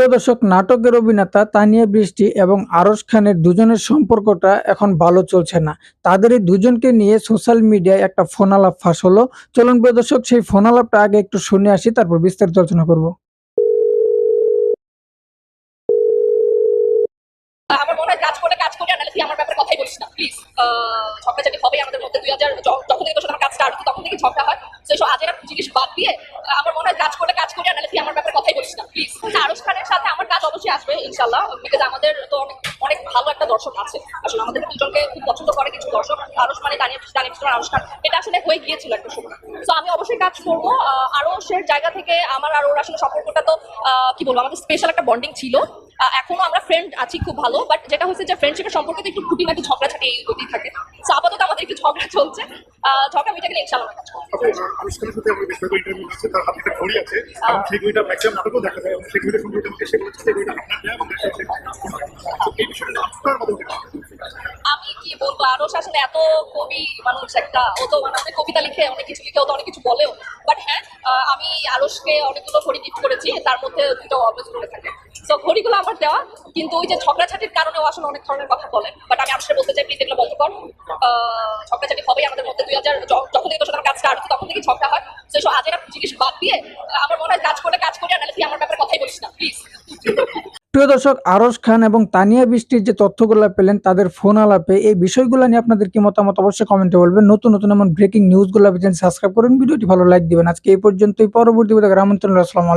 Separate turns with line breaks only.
প্রিয় দর্শক, নাটকের অভিনেতা তানিয়া বৃষ্টি এবং আরশ খানের দুজনের সম্পর্কটা এখন ভালো চলছে না। তাদের এই দুজনকে নিয়ে সোশ্যাল মিডিয়ায় একটা ফোন আলাপ ফাঁস হলো। চলুন প্রিয় দর্শক, সেই ফোন আলাপটা আগে একটু শুনে আসি, তারপর বিস্তারিত আলোচনা করব।
আমার মনে হয় কাজ করে কাজ করে তুই আমার ব্যাপারে কথাই বলিস না প্লিজ ঝগড়াঝাটি হবে আমাদের মধ্যে। দুই হাজার, যখন থেকে তোর আমার কাজ স্টার্ট তখন থেকে ঝগড়া হয়। তো এইসব আজের জিনিস বাদ দিয়ে আমার মনে হয় কাজ করে কাজ করে নাহলে তুই আমার ব্যাপারে কথাই বলিস না। প্লিজ আরশ খানের সাথে আমার কাজ অবশ্যই আসবে ইনশাল্লাহ বিকজ আমাদের তো অনেক অনেক ভালো একটা দর্শক আছে। আসলে আমাদের দুজনকে খুব পছন্দ করে কিছু দর্শক আরশ মানে দানিয়া দানিয়া আরশ খান। এটা আসলে হয়ে গিয়েছিল একটা সময়। তো আমি অবশ্যই কাজ করব আহ, আরশের জায়গা থেকে আমার আর ওর আসলে সম্পর্কটা তো আহ, কি বলব আমাদের স্পেশাল একটা বন্ডিং ছিল। এখনও আমরা ফ্রেন্ড আছি খুব ভালো বাট যেটা হচ্ছে যে ফ্রেন্ডশিপের সম্পর্কে তো একটু খুঁটিনাটি ঝগড়াঝাটি এই গতি থাকে। তো আপাতত একটু ঝগড়া চলছে। ঝগড়া মিটে গেলে ইনশাল্লাহ কাজ করব।
আনুষ্ঠানিক সাথে আমার বেশ ইন্টারভিউ আছে তার হাতে একটা ঘড়ি আছে। সেই ঘড়িটা ম্যাক্সিমাম নাটকও দেখা যায় এবং সেই ঘড়িটা সম্পর্কে আমাকে সে বলেছে সেই ঘড়িটা আপনার দেয়া এবং এই বিষয়টা আপনার
আমি কি বলব আরও আসলে এত কবি মানুষ একটা ও তো মানে অনেক কবিতা লিখে অনেক কিছু লিখে ও তো অনেক কিছু বলেও। বাট হ্যাঁ আমি আরসকে অনেকগুলো ঘড়ি গিফট করেছি তার মধ্যে দুটো অলওয়েজ করে থাকে। তো ঘড়িগুলো আমার দেওয়া, কিন্তু ওই যে ঝগড়াঝাটির কারণে ও আসলে অনেক ধরনের কথা বলে। বাট আমি আরসকে বলতে চাই প্লিজ এগুলো বন্ধ কর। ঝগড়াঝাটি হবেই আমাদের মধ্যে। দুই হাজার যখন থেকে কাজ স্টার্ট তখন থেকে ঝগড়া হয়। তো এইসব আজের জিনিস বাদ দিয়ে আমার মনে হয় কাজ করে কাজ করে নাহলে তুই আমার ব্যাপারে কথাই বলিস না প্লিজ
প্রিয় দর্শক, আরশ খান এবং তানিয়া বৃষ্টির যে তথ্যগুলো পেলেন, তাদের ফোন আলাপে, এই বিষয়গুলো নিয়ে আপনাদের কি মতামত অবশ্যই কমেন্টে বলবেন। নতুন নতুন এমন ব্রেকিং নিউজগুলো পেয়েছেন সাবস্ক্রাইব করুন, ভিডিওটি ভালো লাইক দিবেন। আজকে এই পর্যন্তই। পরবর্তী ভিডিও রামন্তন আসসালামু